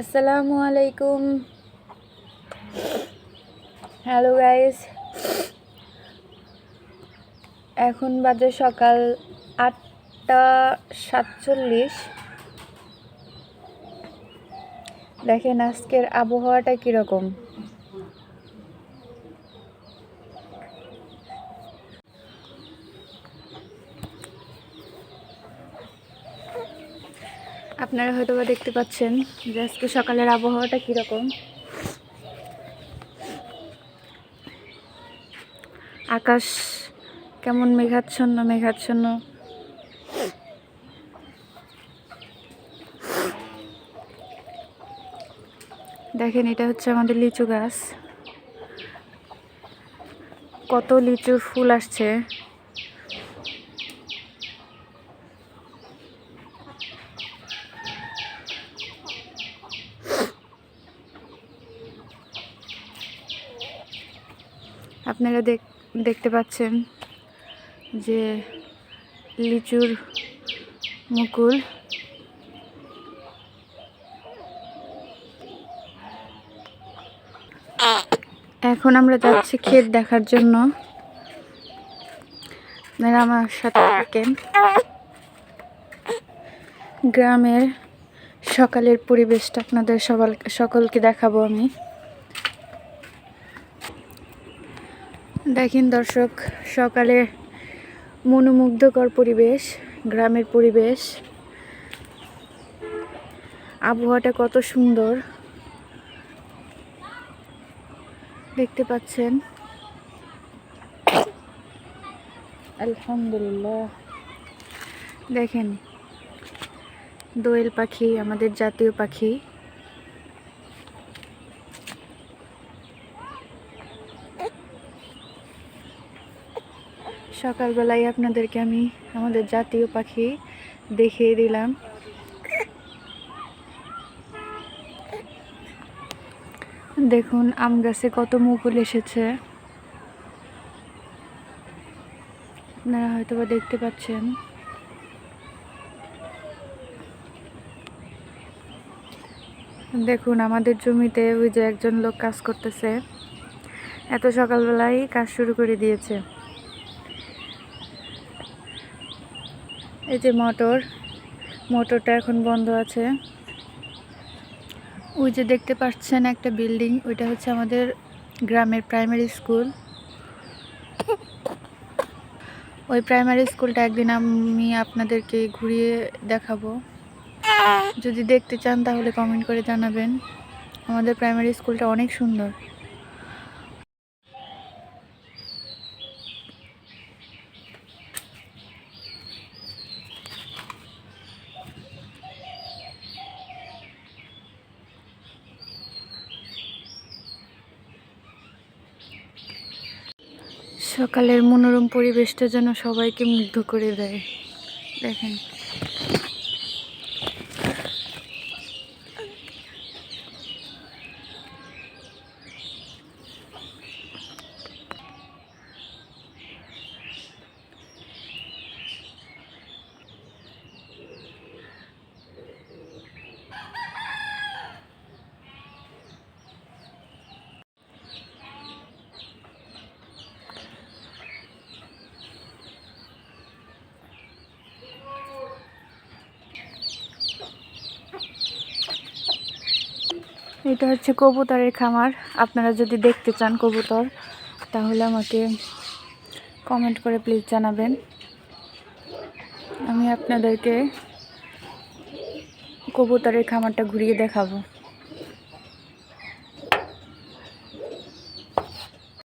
আসসালামু আলাইকুম। Hello guys এখন বাজে সকাল আটটা সাতচল্লিশ। দেখেন আজকের আবহাওয়াটা কীরকম? আপনারা হয়তো বা দেখতে পাচ্ছেন যে আজকে সকালের আবহাওয়াটা কীরকম। আকাশ কেমন মেঘাচ্ছন্ন মেঘাচ্ছন্ন। দেখেন, এটা হচ্ছে আমাদের লিচু গাছ। কত লিচুর ফুল আসছে। আপনারা দেখ, দেখতে পাচ্ছেন যে লিচুর মুকুল। এখন আমরা যাচ্ছি ক্ষেত দেখার জন্য। আপনারা আমার সাথে থাকেন। গ্রামের সকালের পরিবেশটা আপনাদের সবাল, সকলকে দেখাবো আমি। দেখেন দর্শক, সকালে মনোমুগ্ধকর পরিবেশ, গ্রামের পরিবেশ। আবহাওয়াটা কত সুন্দর। দেখতে পাচ্ছেন। আলহামদুলিল্লাহ। দেখেন, দোয়েল পাখি, আমাদের জাতীয় পাখি। সকালবেলায় আপনাদেরকে আমি আমাদের জাতীয় পাখি দেখিয়ে দিলাম। দেখুন, আম গাছে কত মুকুল এসেছে। আপনারা হয়তো বা দেখতে পাচ্ছেন। দেখুন, আমাদের জমিতে ওই যে একজন লোক কাজ করতেছে। এত সকালবেলায় কাজ শুরু করে দিয়েছে। এই যে মোটর, মোটরটা এখন বন্ধ আছে। ওই যে দেখতে পাচ্ছেন একটা বিল্ডিং, ওইটা হচ্ছে আমাদের গ্রামের প্রাইমারি স্কুল। ওই প্রাইমারি স্কুলটা একদিন আমি আপনাদেরকে ঘুরিয়ে দেখাবো। যদি দেখতে চান তাহলে কমেন্ট করে জানাবেন। আমাদের প্রাইমারি স্কুলটা অনেক সুন্দর। সকালের মনোরম পরিবেশটা যেন সবাইকে মুগ্ধ করে দেয়। দেখেন। এটা হচ্ছে কবুতরের খামার। আপনারা যদি দেখতে চান কবুতর, তাহলে আমাকে কমেন্ট করে প্লিজ জানাবেন। আমি আপনাদেরকে কবুতরের খামারটা ঘুরিয়ে দেখাবো।